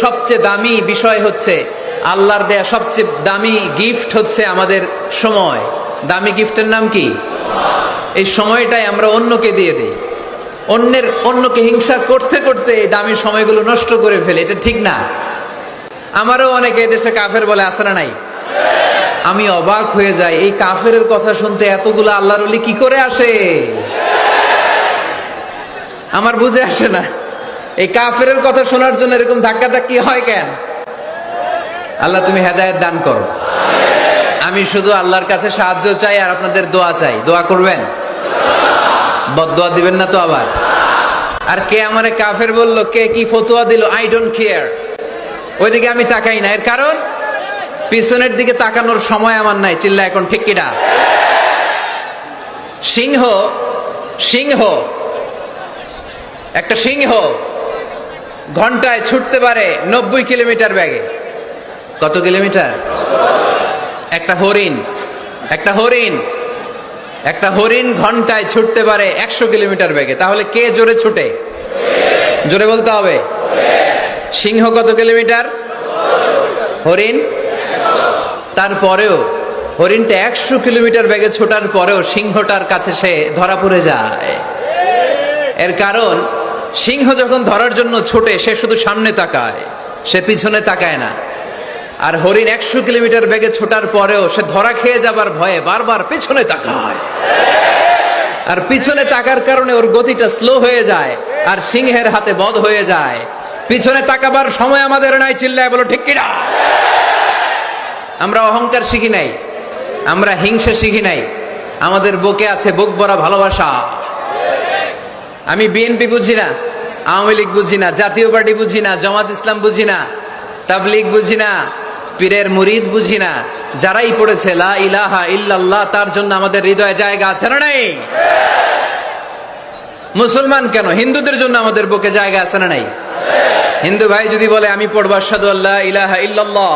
সবচেয়ে দামি বিষয় হচ্ছে আল্লাহর দেয়া সবচেয়ে দামি গিফট হচ্ছে আমাদের সময়। দামি গিফটের নাম কি? এই সময়টাই আমরা অন্যকে দিয়ে দিই। অন্যের, অন্যকে হিংসা করতে করতে এই দামি সময়গুলো নষ্ট করে ফেলে, এটা ঠিক না। আমারও অনেকে দেশে কাফের বলে আসে নাই? আমি অবাক হয়ে যাই, এই কাফের কথা শুনতে এতগুলো আল্লাহর কি করে আসে? আমার বুঝে আসে না। এই কাফের কথা শোনার জন্য এরকম ধাক্কা ধাক্কি হয় কেন? আল্লাহ, তুমি হেদায়ত দান করো। আমি শুধু আল্লাহর কাছে সাহায্য চাই আর আপনাদের দোয়া চাই। দোয়া করবেন? বদোয়া দিবেন না তো আবার? আর কে আমারে কাফের বলল, কে কি ফতুয়া দিল? আই ডোন্ট কেয়ার ওইদিকে আমি তাকাই না। এর কারণ? পিছনের দিকে তাকানোর সময় আমার নাই। চিল্লা এখন, ঠিক কিনা? সিংহ সিংহ। একটা সিংহ। ঘন্টায় ছুটতে পারে নব্বই কিলোমিটার ব্যাগে। কত কিলোমিটার? একটা হরিণ একটা হরিণ একটা হরিণ ঘন্টায় ছুটতে পারে একশো কিলোমিটার বেগে তাহলে কে জোরে ছুটে? জোরে বলতে হবে। সিংহ কত কিলোমিটার? হরিণ। তারপরেও হরিণটা একশো কিলোমিটার বেগে ছোটার পরেও সিংহটার কাছে সে ধরা পড়ে যায়। এর কারণ সিংহ যখন ধরার জন্য ছোটে, সে শুধু সামনে তাকায়, সে পিছনে তাকায় না। আর হরিণ একশো কিলোমিটার বেগে ছোটার পরেও সে ধরা খেয়ে যাবার ভয়ে বারবার পিছনে তাকায়। আর পিছনে তাকার কারণে ওর গতিটা স্লো হয়ে যায় আর সিংহের হাতে বধ হয়ে যায়। পিছনে তাকাবার সময় আমাদের নাই চিল্লায় বলো, ঠিক কিনা? আমরা অহংকার শিখি নাই, আমরা হিংসা শিখি নাই, আমাদের বুকে আছে বুক ভরা ভালোবাসা। আমি বিএনপি বুঝি না আওয়ামী লীগ বুঝি না, জাতীয় পার্টি বুঝি না, জামাত ইসলাম বুঝি না, তাবলিগ বুঝি না, পীরের মুরিদ বুঝি না, যারাই পড়েছে লা ইলাহা ইল্লাল্লাহ, তার জন্য আমাদের হৃদয়ে জায়গা আছে না নাই? মুসলমান কেন? হিন্দুদের জন্য আমাদের বুকে জায়গা আছে না নাই? হিন্দু ভাই যদি বলে, আমি পড়ব আশহাদু আল্লাহ ইলাহা ইল্লাল্লাহ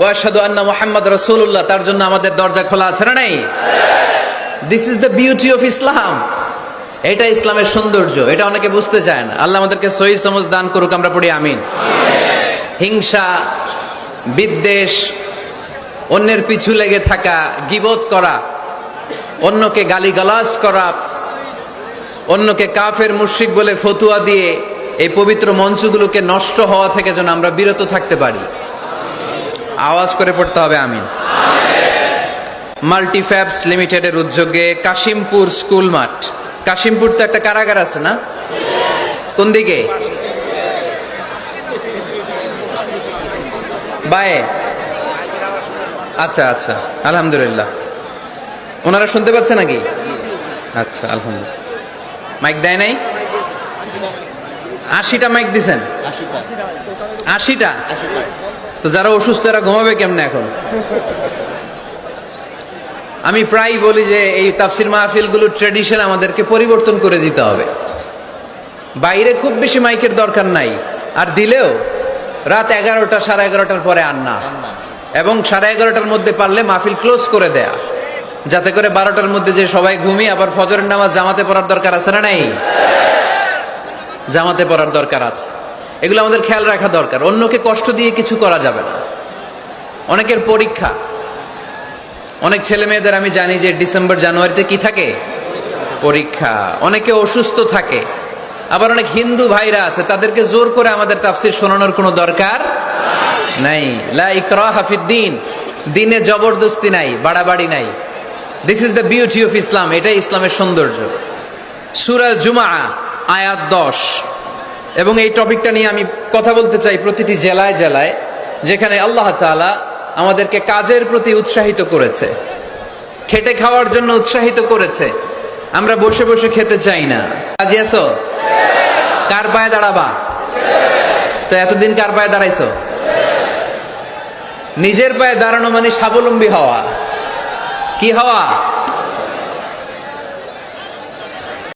ওয়া আশহাদু আন্না মুহাম্মদ রাসূলুল্লাহ, তার জন্য আমাদের দরজা খোলা আছে না নাই? This is the beauty of Islam এটা ইসলামের সৌন্দর্য, এটা অনেকে বুঝতে চায় না। আল্লাহ আমাদেরকে সহি সমজ দান করুক, আমরা পড়ি আমিন। হিংসা, বিদ্বেষ, অন্যের পিছু লেগে থাকা, গিবত করা, অন্যকে গালিগালাজ করা, অন্যকে কাফের মুশরিক বলে ফতুয়া দিয়ে এই পবিত্র মঞ্চগুলোকে নষ্ট হওয়া থেকে যেন আমরা বিরত থাকতে পারি। আওয়াজ করে পড়তে হবে, আমিন। মাল্টিফ্যাপস লিমিটেডের উদ্যোগে কাশিমপুর স্কুল মাঠ। কাশিমপুর তো একটা কারাগার আছে না? কোন দিকে? বায়ে? আচ্ছা আচ্ছা আলহামদুলিল্লাহ। ওনারা শুনতে পাচ্ছে নাকি? আচ্ছা আলহামদুলিল্লাহ। মাইক দেয় নাই? আশিটা মাইক দিছেন? আশিটা। তো যারা অসুস্থ, এরা ঘুমাবে কেমনে এখন? আমি প্রায় বলি যে এই তাফসির মাহফিলগুলোর ট্রেডিশন আমাদেরকে পরিবর্তন করে দিতে হবে। বাইরে খুব বেশি মাইকের দরকার নাই। আর দিলেও রাত এগারোটা, সাড়ে এগারোটার পরে আর না। এবং সাড়ে এগারোটার মধ্যে পারলে মাহফিল ক্লোজ করে দেয়া। যাতে করে বারোটার মধ্যে যে সবাই ঘুমিয়ে আবার ফজরের নামাজ জামাতে পড়ার দরকার আছে না নাই? জামাতে পড়ার দরকার আছে। এগুলো আমাদের খেয়াল রাখা দরকার। অন্যকে কষ্ট দিয়ে কিছু করা যাবে না। অনেকের পরীক্ষা। অনেক ছেলে মেয়েদের আমি জানি যে ডিসেম্বর জানুয়ারিতে কি থাকে? পরীক্ষা। অনেকে অসুস্থ থাকে। আবার অনেক হিন্দু ভাইরা আছে, তাদেরকে জোর করে আমাদের তাফসির শোনানোর কোনো দরকার নাই। লা ইকরা হাফিদ্দিন দিনে। জবরদস্তি নাই, বাড়াবাড়ি নাই। This is the beauty of Islam এটাই ইসলামের সৌন্দর্য। সুরা জুমা আয়াত দশ। এবং এই টপিকটা নিয়ে আমি কথা বলতে চাই প্রতিটি জেলায় জেলায়, যেখানে আল্লাহ তাআলা আমাদেরকে কাজের প্রতি উৎসাহিত করেছে। খেটে খাওয়ার জন্য উৎসাহিত করেছে। আমরা বসে বসে খেতে চাই না। কাজে এসো কার পায়ে দাঁড়াবা? তো এতদিন কার পায়ে দাঁড়াইছো? নিজের পায়ে দাঁড়ানো মানে স্বাবলম্বী হওয়া। কি হওয়া?